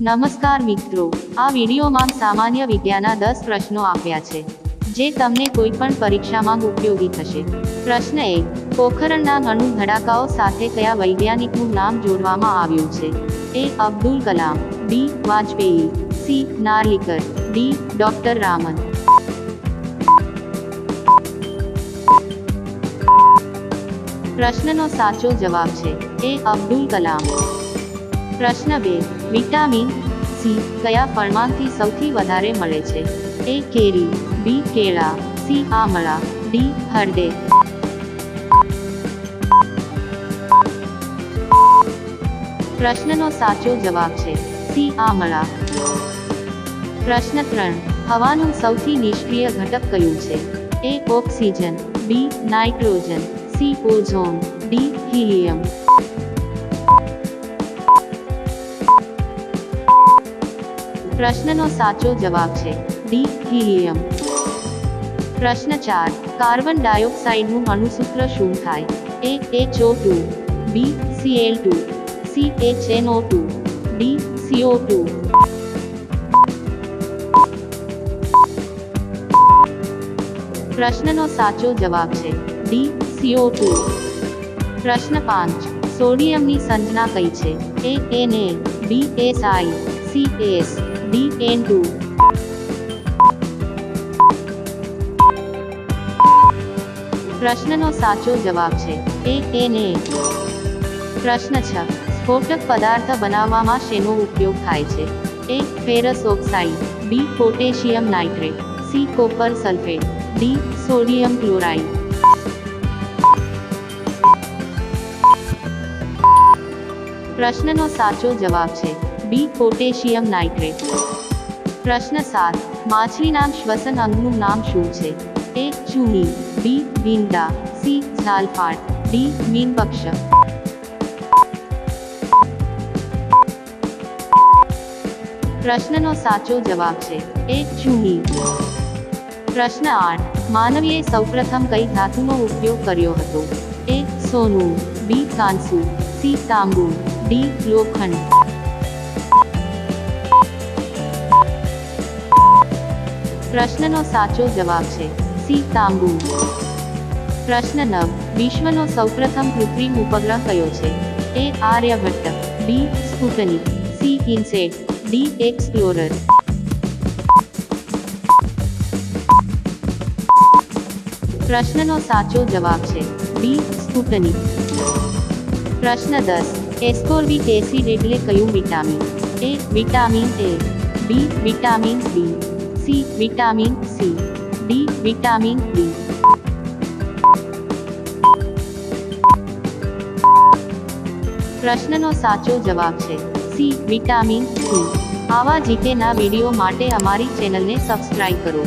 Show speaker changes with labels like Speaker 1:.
Speaker 1: નમસ્કાર મિત્રો, આ વિડીયોમાં સામાન્ય વિદ્યાના દસ પ્રશ્નો આપ્યા છે, જે તમને કોઈ પણ પરીક્ષામાં ઉપયોગી થશે. પ્રશ્ન એક, પોખરણના અણુ ધડાકાઓ સાથે કયા વૈજ્ઞાનિકનું નામ જોડવામાં આવ્યું છે? A, Abdul Kalam, B, Vajpayee, C, Narlikar, D, doctor Raman. પ્રશ્નનો સાચો જવાબ છે, એ, અબ્દુલ કલામ. પ્રશ્ન બે વિટામિન સી કયા ફળમાંથી સૌથી વધારે મળે છે? એ કેરી, બી કેળા, સી આમળા, ડી હળદે પ્રશ્નનો સાચો જવાબ છે સી આમળા. પ્રશ્ન ત્રણ, હવાનું સૌથી નિષ્ક્રિય ઘટક કયું છે? A oxygen, B nitrogen, C ozone, D helium. પ્રશ્નનો સાચો જવાબ છે ડી હિલિયમ પ્રશ્ન ચાર, કાર્બન ડાયોક્સાઇડનું અણુસૂત્ર શું થાય? A HO two B CL two C H NO two D CO two પ્રશ્નનો સાચો જવાબ છે ડી સીઓ ટુ પ્રશ્ન પાંચ, સોડિયમની સંજ્ઞા કઈ છે? A N A B S I C S D N two પ્રશ્નનો સાચો જવાબ છે એ એન એ. પ્રશ્ન છ. સ્ફોટક પદાર્થ બનાવવામાં શેનો ઉપયોગ થાય છે? A. Ferrous oxide B. Potassium nitrate. C. Copper sulphate. D. Sodium chloride. પ્રશ્નનો સાચો જવાબ છે બી પોટેશિયમ નાઇટ્રેટ પ્રશ્ન સાત માછલીના શ્વસન અંગનું નામ શું છે એ ચૂની બી ભીંડા સી ઝાલફાટ ડી મીનપક્ષ પ્રશ્નનો સાચો જવાબ છે એ ચૂની પ્રશ્ન આઠ માનવીએ સૌપ્રથમ કઈ ધાતુનો ઉપયોગ કર્યો હતો એ સોનું બી કાંસુ સી તાંબુ ડી લોખંડ પ્રશ્નનો સાચો જવાબ છે. સી. તાંબુ. પ્રશ્ન નવ. વિશ્વનો સૌપ્રથમ કૃત્રિમ ઉપગ્રહ કયો છે? A Aryabhata. B. Sputnik C. INSAT. D. Explorer. પ્રશ્નનો સાચો જવાબ છે. બી. સ્પુટનિક પ્રશ્ન દસ. એસ્કોર્બિક એસિડ એટલે કયું vitamin? A vitamin A. B. Vitamin B. C vitamin C D vitamin D પ્રશ્નનો સાચો જવાબ છે સી વિટામિન સી આવા જીકેના વીડિયો માટે અમારી ચેનલને સબસ્ક્રાઇબ કરો.